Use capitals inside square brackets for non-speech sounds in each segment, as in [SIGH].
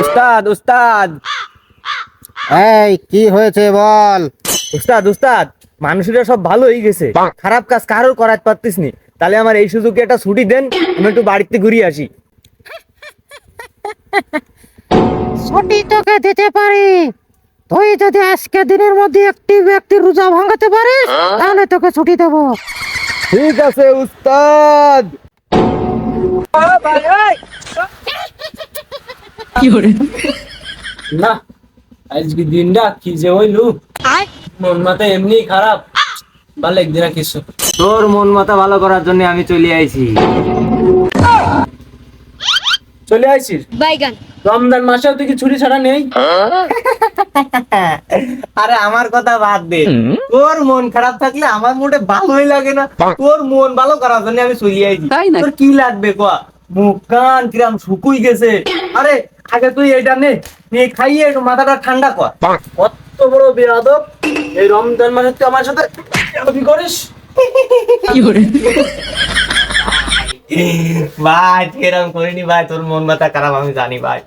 উস্তাদ উস্তাদ। এই কি হয়েছে বল? উস্তাদ উস্তাদ মানুষেরা সব ভালো হয়ে গেছে। খারাপ কাজ কারোর করাতে পারতিস নি। তাহলে আমার এই সুযোগে একটা ছুটি দেন আমি একটু বাড়িতে ঘুরিয়ে আসি। ছুটি তোকে দিতে পারি। তুই যদি আজকে দিনের মধ্যে একটি ব্যক্তি রোজা ভাঙাতে পারিস তাহলে তোকে ছুটি দেবো। ঠিক আছে উস্তাদ। না আজকে দিনটা কি যে হইলু? মন মাথা এমনি খারাপ। ভালো একদিন কিছু। তোর মন মাথা ভালো করার জন্য আমি চলে আইছি। চলে আইছিস? বাইগান। রমজান মাসেও তুই কি ছুটি ছাড়া নেই? [LAUGHS] আরে আমার কথা বাদ দে। তোর মন খারাপ থাকলে আমার মোটে ভালোই লাগে না। তোর মন ভালো করার জন্য আমি চলে আইছি। তোর কি লাগবে কোয়া? মুখ কান কিরাম শুকুই গেছে। আরে আগে তুই এটা নে নিয়ে খাইয়ে একটু মাথাটা ঠান্ডা কর। কত বড় বেয়াদব। এই রমজান মাসে তুই আমার সাথে কি করিস ভাই এরকম করিনি ভাই তোর মন মাথা খারাপ আমি জানি ভাই।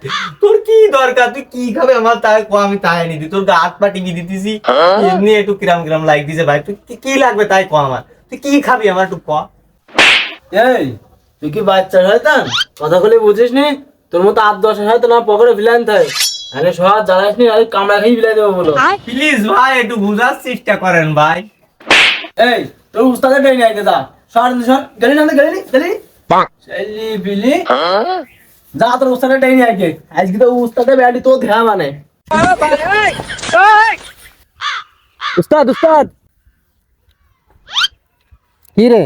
তোর কি দরকার? তুই কি খাবে আমার তাই কো আমি তাই নিদি। তোর গা হাত পা টিপি দিতেছি। এমনি একটু কিরাম কিরাম লাইক দিছে ভাই। তুই কি- কি লাগবে তাই কো আমার? তুই কি খাবি আমার একটু ক? এই তুই কি বাচ্চা শয়তান? কথা বলে বুঝিস নি তোর মতো আট দশ হয়তো না পকেটে ফিলান থাকে আরে সহায় জ্বালাস নি আরে কামড়া খেয়ে ফিলাই দেবো বলো। প্লিজ ভাই একটু বুঝার চেষ্টা করেন ভাই। এই তোর উস্তাদের ট্রেনে আইতে যা। সর সর গেলি না গেলি নি গেলি ছেলি বিলি যা তোর উস্তাদের ট্রেনে আইতে। আজকে তো উস্তাদের ব্যাটি তো ঘা মানে। উস্তাদ উস্তাদ। কি রে?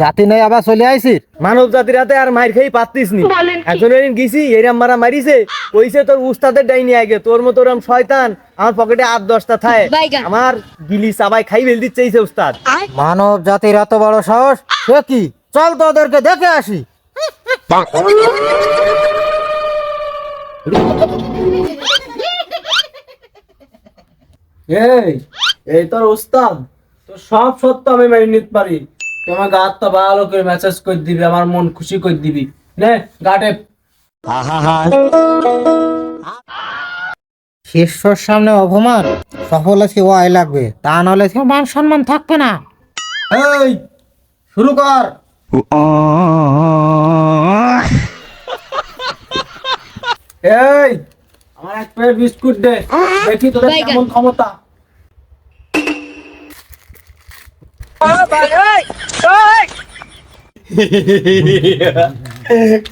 জাতি নাই আবার চলে আইছিস মানব জাতির হাতে আর মার খেয়ে পাতিস নি। একজন এদিন গেছি এরাম মারা মারিছে কইছে তোর উস্তাদের ডাইনি আগে তোর মতো ওরম শয়তান আমার পকেটে আট দশটা থায়। আমার গিলি চাবাই খাই ফেল দিচ্ছে উস্তাদ। মানব জাতির এত বড় সাহস সে কি? চল তো ওদেরকে দেখে আসি। এই এই তোর উস্তাদ তোর সব সত্য আমি মেনে নিতে পারি। তুই আমার গাতটা ভালো করে মেসেজ করে দিবি আমার মন খুশি করে দিবি। নে গাটে শিষ্যর সামনে অপমান? সফল আছে ও আয় লাগবে তা নাহলে সে মান সম্মান থাকবে না। এই শুরু কর। এই আমার এক প্লেট বিস্কুট দে দেখি তোদের কেমন ক্ষমতা।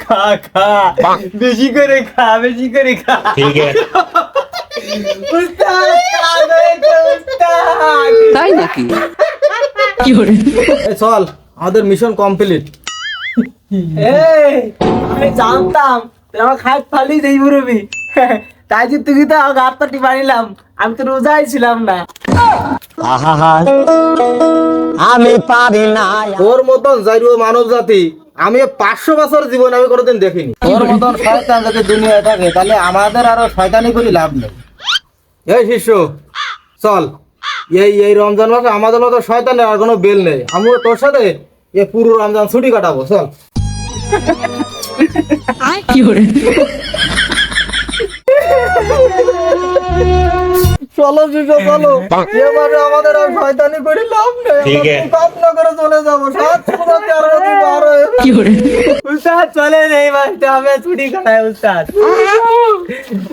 খা খা বেশি করে খা বেশি করে খা ঠিক তাই নাকি এই চল আমাদের মিশন কমপ্লিট আমি জানতাম তুই আমার ফালি দেই তাই যে তুই তো আমার গাড়টা টিপা নিলাম, আমি তো রোজাই ছিলাম না। আমি পারি না। তোর মতন যাইরো মানব জাতি আমি পাঁচশো বছর জীবন আমি কোনোদিন দেখিনি। তোর মতন শয়তান যদি দুনিয়ায় থাকে তাহলে আমাদের আরও শয়তানি করে লাভ নেই। এই শিষ্য চল। এই এই রমজান মাসে আমাদের মতো শয়তানের আর কোনো বেল নেই। আমিও তোর সাথে এ পুরো রমজান ছুটি কাটাবো চল। চলো শিশু চলো। এবারে আমাদের আর শয়তানি করি লাভ নেই। পাবনা করে চলে যাব। সাত পুরো তেরো বারো উস্তাদ চলে নেই মাস্টার আমি ছুটি কাটাই উস্তাদ।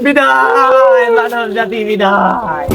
বিদায় মানব জাতি বিদায়।